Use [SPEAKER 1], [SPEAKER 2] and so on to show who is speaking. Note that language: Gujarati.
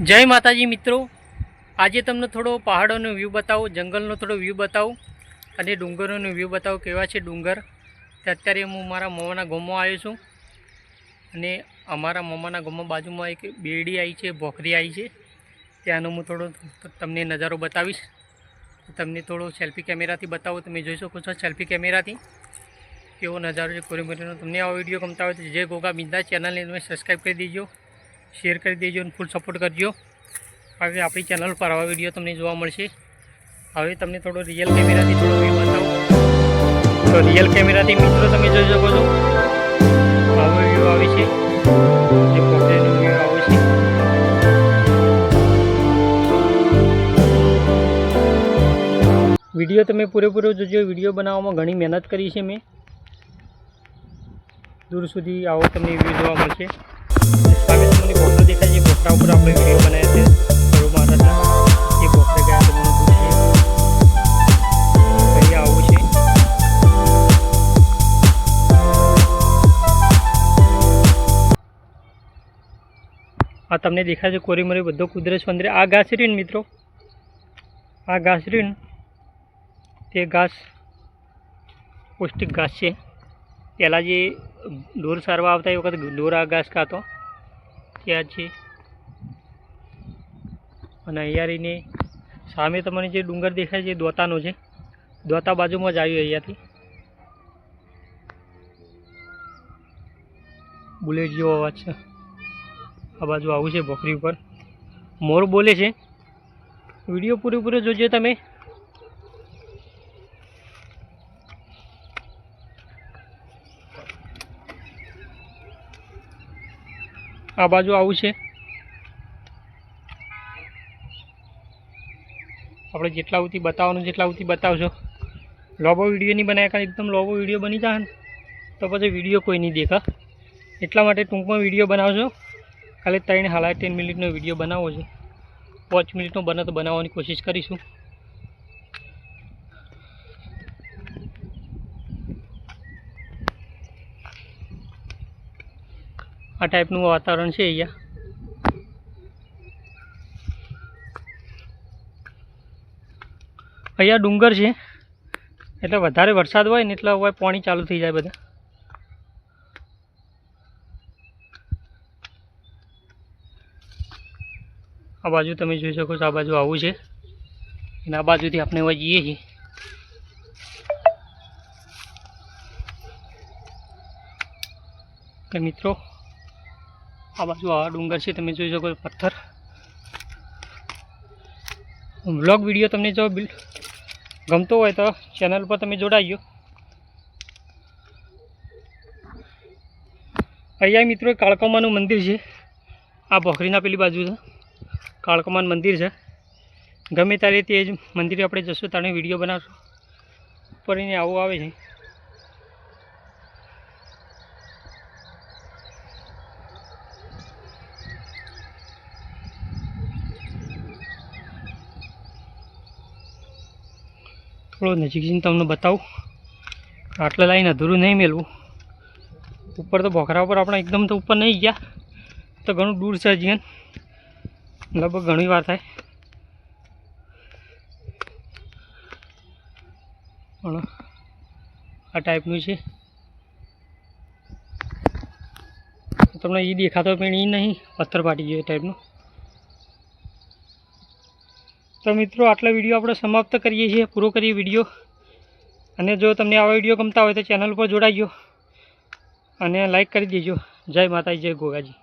[SPEAKER 1] જય માતાજી મિત્રો. આજે તમને થોડો પહાડોનો વ્યૂ બતાવો, જંગલનો થોડો વ્યૂ બતાવો અને ડુંગરોનો વ્યૂ બતાવો કેવા છે ડુંગર. તે અત્યારે હું મારા મોમાના ગોમાં આવ્યો છું અને અમારા મોમાના ગોમાં બાજુમાં એક બેરડી આવી છે, ભોખરી આવી છે. ત્યાંનો હું થોડો તમને નજારો બતાવીશ. તમને થોડો સેલ્ફી કેમેરાથી બતાવો, તમે જોઈ શકો છો સેલ્ફી કેમેરાથી. કેવો નજારો છે કોરી તમને આ વીડિયો ગમતા હોય તો જય ગોગા બિંદા. ચેનલને તમે સબસ્ક્રાઈબ કરી દેજો. શેર કરી દેજો અને ફૂલ સપોર્ટ કરજો. હવે આપણી ચેનલ પર આવા વીડિયો તમને જોવા મળશે. હવે તમને થોડો રિયલ કેમેરાથી થોડો વ્યૂ બતાવું. તો રિયલ કેમેરાથી મિત્રો તમે જોઈ શકો છો. આવો વ્યૂ આવે છે. વીડિયો તમે પૂરેપૂરો જોજો. વીડિયો બનાવવામાં ઘણી મહેનત કરી છે મેં. દૂર સુધી આવો તમને વ્યૂ જોવા મળશે. તમને બોક્સો દેખાય છે બોક્સા ઉપર આપણે વીડિયો બનાવ્યા છે આવું છે. આ તમને દેખાય છે કોરીમરી બધો કુદરત સૌંદર્ય આ ઘાસ મિત્રો? આ ઘાસ તે ઘાસ પૌષ્ટિક ઘાસ છે. પહેલાં જે ઢોર સારવા આવતા એ વખત ઢોર આ ઘાસ ખાતો. ત્યાં છે. અને અહીંયા રહીને સામે તમને જે ડુંગર દેખાય છે દોતાનો છે. દોતા બાજુમાં જ આવ્યું અહીંયાથી. બુલેટ જેવો અવાજ છે. આ બાજુ આવું છે ભોખરી ઉપર. મોર બોલે છે. વીડિયો પૂરેપૂરો જોજો તમે. આ બાજુ આવું છે. આપણે જેટલા ઉતી બતાવવાનું જેટલા ઉતી બતાવશો લોબો વીડિયો નહીં બનાવ્યા કારણ એકદમ લોબો વીડિયો બની જાય તો પછી વીડિયો કોઈ નહીં દેખા. એટલા માટે ટૂંકમાં વીડિયો બનાવશો ખાલી ત્રણ હાલા ટેન મિનિટનો વીડિયો બનાવવો છે. પાંચ મિનિટનો બને તો બનાવવાની કોશિશ કરીશું. આ ટાઈપનું વાતાવરણ છે અહીંયા. અહીંયા ડુંગર છે. એટલે વધારે વરસાદ હોય ને એટલે હવે પાણી ચાલુ થઈ જાય બધા. આ બાજુ તમે જોઈ શકો છો, આ બાજુ આવું છે. અને આ બાજુથી આપણે હવે જઈએ છીએ. કે મિત્રો આ બાજુ આ ડુંગર છે, તમે જોઈ શકો પથ્થર. વ્લોગ વીડિયો તમને જો ગમતો હોય તો ચેનલ પર તમે જોડાઈજો અહીંયા મિત્રો કાળકમાનું મંદિર છે. આ ભોખરીના પેલી બાજુ છે. કાળકમાન મંદિર છે. ગમે ત્યારે તે જ મંદિરે આપણે જશું ત્યારે વીડિયો બનાવશું. એને આવું આવે છે. થોડો નજીક જઈને તમને બતાવું. આટલે લાઈન અધૂરું નહીં મેળવું ઉપર તો ભોખરા ઉપર આપણે એકદમ તો ઉપર નહીં ગયા. તો ઘણું દૂર છે હજી લગભગ ઘણી વાર થાય. પણ આ ટાઈપનું છે. તમને એ દેખાતો પણ એ નહીં. પથ્થર ફાટી ગયો ટાઈપનું. તો મિત્રો, આટલા વીડિયો આપણે સમાપ્ત કરીએ છીએ, પૂરો કરીએ વીડિયો. અને જો તમને આવા વીડિયો ગમતા હોય તો ચેનલ પર જોડાઈજો અને લાઈક કરી દેજો. જય માતાજી, જય ગોગાજી.